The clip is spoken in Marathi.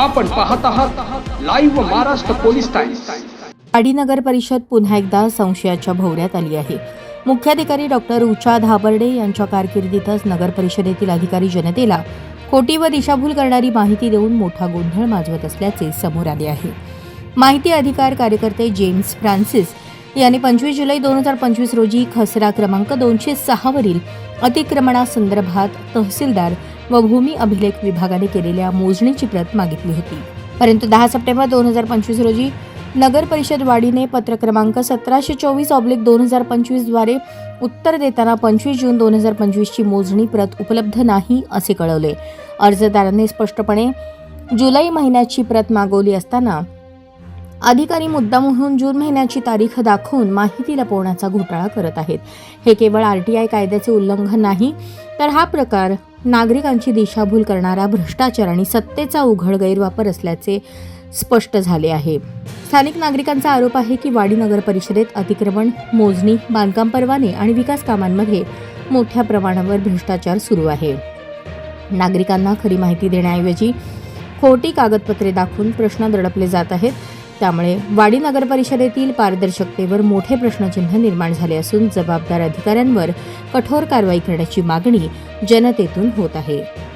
आपण पाहत आहात लाईव्ह महाराष्ट्र पोलीस टाइम्स आडी नगर परिषद पुन्हा एकदा संशयाच्या भोवऱ्यात आली आहे. मुख्याधिकारी डॉक्टर उषा धाबर्डे यांच्या कारकिर्दीतच नगर परिषदेतील अधिकारी जनतेला खोटी व दिशाभूल करणारी माहिती देऊन मोठा गोंधळ माजवत असल्याचे समोर आले आहे. माहिती अधिकार कार्यकर्ते जेम्स फ्रान्सिस यांनी पंचवीस जुलै दोन हजार पंचवीस रोजी खसरा क्रमांक दोनशे सहावरील अतिक्रमणासंदर्भात तहसीलदार व भूमी अभिलेख विभागाने केलेल्या मोजणीची प्रत मागितली होती. परंतु दहा सप्टेंबर दोन हजार पंचवीस रोजी नगर परिषद वाढीने पत्र क्रमांक सतराशे चोवीस ऑब्लिक दोन हजार पंचवीसद्वारे उत्तर देताना पंचवीस जून दोन हजार पंचवीसची मोजणी प्रत उपलब्ध नाही असे कळवले. अर्जदारांनी स्पष्टपणे जुलै महिन्याची प्रत मागवली असताना अधिकारी मुद्दा म्हणून जून महिन्याची तारीख दाखवून माहिती लपवण्याचा घोटाळा करत आहेत. हे केवळ आर टी आय कायद्याचे उल्लंघन नाही तर हा प्रकार नागरिकांची दिशाभूल करणारा भ्रष्टाचार आणि सत्तेचा उघड गैरवापर असल्याचे स्पष्ट झाले आहे. स्थानिक नागरिकांचा आरोप आहे की वाडी नगर परिषदेत अतिक्रमण मोजणी बांधकाम परवाने आणि विकास कामांमध्ये मोठ्या प्रमाणावर भ्रष्टाचार सुरू आहे. नागरिकांना खरी माहिती देण्याऐवजी खोटी कागदपत्रे दाखवून प्रश्न दडपले जात आहेत. त्यामुळे वाडी नगर परिषदेतील पारदर्शकतेवर मोठे प्रश्नचिन्ह निर्माण झाले असून जबाबदार अधिकाऱ्यांवर कठोर कारवाई करण्याची मागणी जनतेतून होत आहे.